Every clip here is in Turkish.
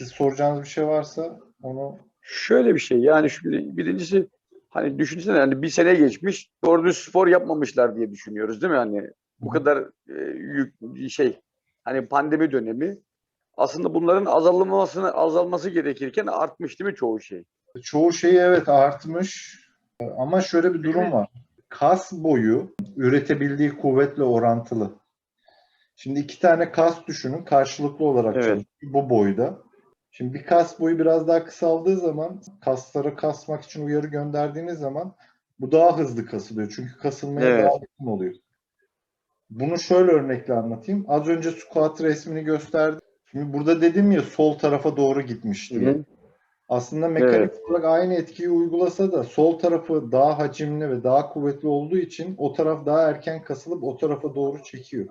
siz soracağınız bir şey varsa onu Şöyle bir şey yani şimdi birincisi hani düşünsene hani bir sene geçmiş doğru düz spor yapmamışlar diye düşünüyoruz değil mi? Hani bu kadar e, yük şey hani pandemi dönemi aslında bunların azalmasını azalması gerekirken artmış değil mi çoğu şey? çoğu şeyi evet artmış ama şöyle bir durum var. Kas boyu üretebildiği kuvvetle orantılı. Şimdi iki tane kas düşünün karşılıklı olarak Evet. çalışıyor bu boyda. Şimdi bir kas boyu biraz daha kısaldığı zaman kasları kasmak için uyarı gönderdiğiniz zaman bu daha hızlı kasılıyor. Çünkü kasılmaya Evet. daha yakın oluyor. Bunu şöyle örnekle anlatayım. Az önce squat resmini gösterdim. Şimdi burada dedim ya sol tarafa doğru gitmiş diye. Hı. Aslında mekanik olarak aynı etkiyi uygulasa da sol tarafı daha hacimli ve daha kuvvetli olduğu için o taraf daha erken kasılıp o tarafa doğru çekiyor.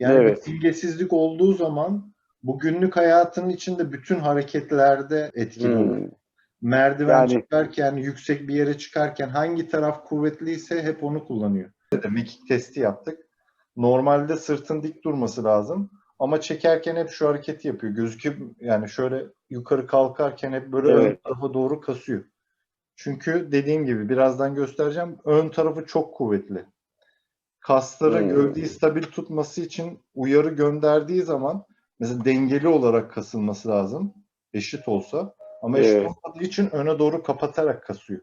Yani Evet. bir dengesizlik olduğu zaman bu günlük hayatın içinde bütün hareketlerde etkili Hmm. Merdiven Yani- çıkarken, yüksek bir yere çıkarken hangi taraf kuvvetliyse hep onu kullanıyor. Mekik testi yaptık. Normalde sırtın dik durması lazım. Ama çekerken hep şu hareketi yapıyor. Gözüküp yani şöyle yukarı kalkarken hep böyle ön Evet. tarafa doğru kasıyor. Çünkü dediğim gibi birazdan göstereceğim. Ön tarafı çok kuvvetli. Kasları Hmm. gövdeyi stabil tutması için uyarı gönderdiği zaman mesela dengeli olarak kasılması lazım. Eşit olsa. Ama eşit Evet. olmadığı için öne doğru kapatarak kasıyor.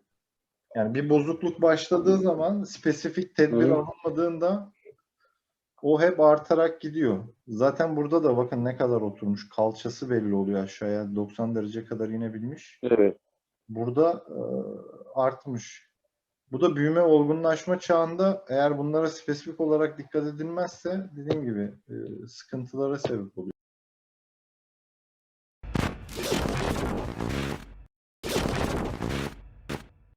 Yani bir bozukluk başladığı zaman spesifik tedbir Hı. alınmadığında o hep artarak gidiyor. Zaten burada da bakın ne kadar oturmuş. Kalçası belli oluyor aşağıya. 90 derece kadar inebilmiş. Evet. Burada e, artmış. Bu da büyüme olgunlaşma çağında eğer bunlara spesifik olarak dikkat edilmezse dediğim gibi e, sıkıntılara sebep oluyor.